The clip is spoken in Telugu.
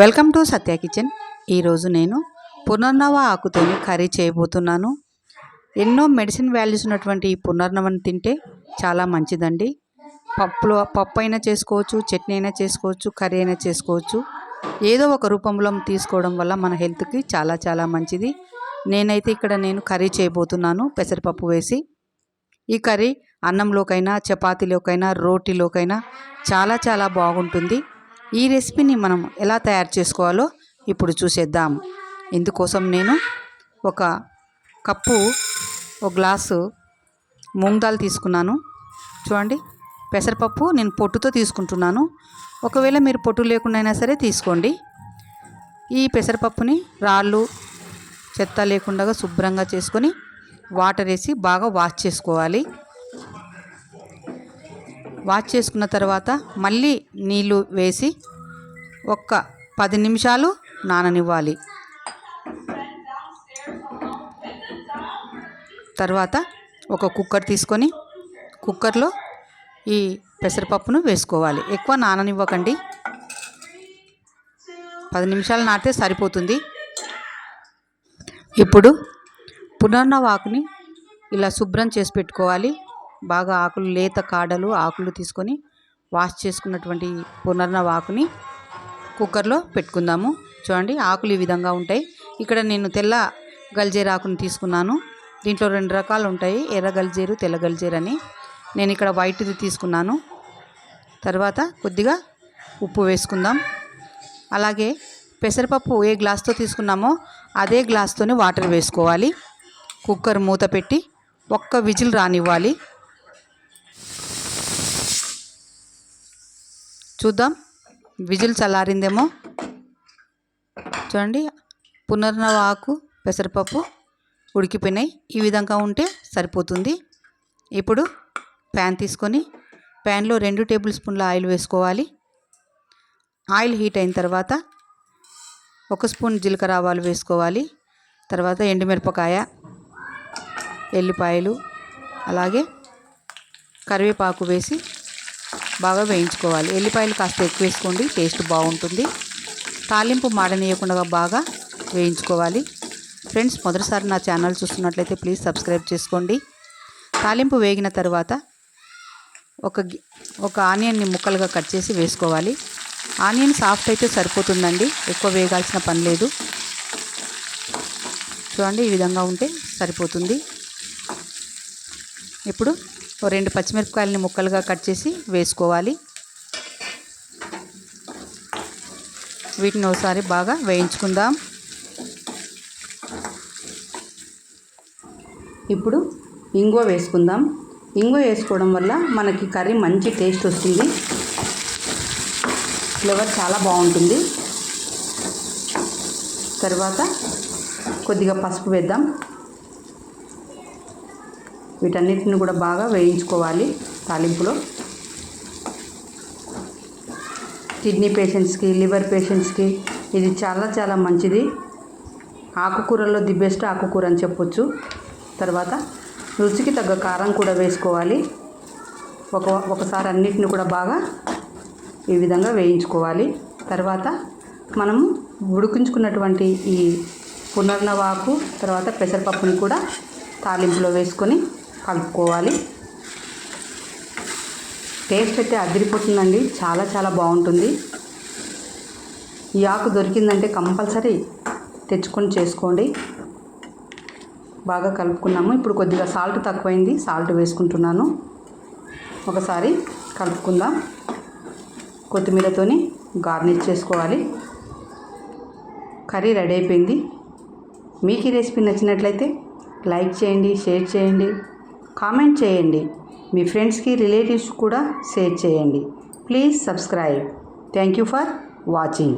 Welcome to Satya kitchen. ఈరోజు నేను పునర్నవ ఆకుతోని కర్రీ చేయబోతున్నాను. ఎన్నో మెడిసిన్ వాల్యూస్ ఉన్నటువంటి ఈ పునర్నవని తింటే చాలా మంచిదండి. పప్పులో పప్పు అయినా చేసుకోవచ్చు చట్నీ అయినా చేసుకోవచ్చు కర్రీ అయినా చేసుకోవచ్చు. ఏదో ఒక రూపంలో తీసుకోవడం వల్ల మన హెల్త్కి చాలా చాలా మంచిది. నేనైతే ఇక్కడ నేను కర్రీ చేయబోతున్నాను పెసరపప్పు వేసి. ఈ కర్రీ అన్నంలోకైనా చపాతీలోకైనా రోటీలోకైనా చాలా చాలా బాగుంటుంది. ఈ రెసిపీని మనం ఎలా తయారు చేసుకోవాలో ఇప్పుడు చూసేద్దాం. ఇందుకోసం నేను ఒక కప్పు ఒక గ్లాసు మూంగ్ దాల్ తీసుకున్నాను. చూడండి పెసరపప్పు నేను పొట్టుతో తీసుకుంటున్నాను. ఒకవేళ మీరు పొట్టు లేకుండా అయినా సరే తీసుకోండి. ఈ పెసరపప్పుని రాళ్ళు చెత్త లేకుండా శుభ్రంగా చేసుకొని వాటర్ వేసి బాగా వాష్ చేసుకోవాలి. వాష్ చేసుకున్న తర్వాత మళ్ళీ నీళ్ళు వేసి ఒక్క పది నిమిషాలు నాననివ్వాలి. తర్వాత ఒక కుక్కర్ తీసుకొని కుక్కర్లో ఈ పెసరపప్పును వేసుకోవాలి. ఎక్కువ నాననివ్వకండి. పది నిమిషాలు నాటితే సరిపోతుంది. ఇప్పుడు పునర్నవాకుని ఇలా శుభ్రం చేసి పెట్టుకోవాలి. బాగా ఆకులు లేత కాడలు ఆకులు తీసుకొని వాష్ చేసుకున్నటువంటి పునర్నవాకుని కుక్కర్లో పెట్టుకుందాము. చూడండి ఆకులు ఈ విధంగా ఉంటాయి. ఇక్కడ నేను తెల్ల గల్జేరు ఆకుని తీసుకున్నాను. దీంట్లో రెండు రకాలు ఉంటాయి. ఎర్ర గల్జేరు తెల్ల గల్జేరు అని. నేను ఇక్కడ వైట్ది తీసుకున్నాను. తర్వాత కొద్దిగా ఉప్పు వేసుకుందాం. అలాగే పెసరపప్పు ఏ గ్లాస్తో తీసుకున్నామో అదే గ్లాస్తోనే వాటర్ వేసుకోవాలి. కుక్కర్ మూత పెట్టి ఒక్క విజిల్ రానివ్వాలి. చూద్దాం. విజిల్ చల్లారిందేమో. చూడండి పునర్నవ ఆకు పెసరపప్పు ఉడికిపోయినాయి. ఈ విధంగా ఉంటే సరిపోతుంది. ఇప్పుడు ప్యాన్ తీసుకొని ప్యాన్లో రెండు టేబుల్ స్పూన్ల ఆయిల్ వేసుకోవాలి. ఆయిల్ హీట్ అయిన తర్వాత ఒక స్పూన్ జీలకర్ర ఆవాలు వేసుకోవాలి. తర్వాత ఎండుమిరపకాయ ఎల్లిపాయలు అలాగే కరివేపాకు వేసి బాగా వేయించుకోవాలి. ఎల్లిపాయలు కాస్త ఎక్కువ వేసుకోండి. టేస్ట్ బాగుంటుంది. తాలింపు మాడనీయకుండా బాగా వేయించుకోవాలి. ఫ్రెండ్స్ మొదటిసారి నా ఛానల్ చూస్తున్నట్లయితే ప్లీజ్ సబ్స్క్రైబ్ చేసుకోండి. తాలింపు వేగిన తర్వాత ఒక ఒక ఆనియన్ని ముక్కలుగా కట్ చేసి వేసుకోవాలి. ఆనియన్ సాఫ్ట్ అయితే సరిపోతుందండి. ఎక్కువ వేగాల్సిన పని లేదు. చూడండి ఈ విధంగా ఉంటే సరిపోతుంది. ఇప్పుడు రెండు పచ్చిమిరపకాయలని ముక్కలుగా కట్ చేసి వేసుకోవాలి. వీటిని ఒకసారి బాగా వేయించుకుందాం. ఇప్పుడు ఇంగువ వేసుకుందాం. ఇంగువ వేసుకోవడం వల్ల మనకి కర్రీ మంచి టేస్ట్ వస్తుంది. ఫ్లేవర్ చాలా బాగుంటుంది. తర్వాత కొద్దిగా పసుపు వేద్దాం. వీటన్నిటిని కూడా బాగా వేయించుకోవాలి తాలింపులో. కిడ్నీ పేషెంట్స్కి లివర్ పేషెంట్స్కి ఇది చాలా చాలా మంచిది. ఆకుకూరల్లో ది బెస్ట్ ఆకుకూర అని చెప్పొచ్చు. తర్వాత రుచికి తగ్గ కారం కూడా వేసుకోవాలి. ఒక ఒకసారి అన్నిటిని కూడా బాగా ఈ విధంగా వేయించుకోవాలి. తర్వాత మనము ఉడికించుకున్నటువంటి ఈ పునర్నవాకు తర్వాత పెసరపప్పుని కూడా తాలింపులో వేసుకొని కలుపుకోవాలి. టేస్ట్ అయితే అదిరిపోతుందండి. చాలా చాలా బాగుంటుంది. ఈ ఆకు దొరికిందంటే కంపల్సరీ తెచ్చుకొని చేసుకోండి. బాగా కలుపుకున్నాము. ఇప్పుడు కొద్దిగా సాల్ట్ తక్కువైంది. సాల్ట్ వేసుకుంటున్నాను. ఒకసారి కలుపుకుందాం. కొత్తిమీరతోని గార్నిష్ చేసుకోవాలి. కర్రీ రెడీ అయిపోయింది. మీకు ఈ రెసిపీ నచ్చినట్లయితే లైక్ చేయండి షేర్ చేయండి. కామెంట్ చేయండి. మీ ఫ్రెండ్స్కి రిలేటివ్స్ కూడా షేర్ చేయండి. Please subscribe. Thank you for watching.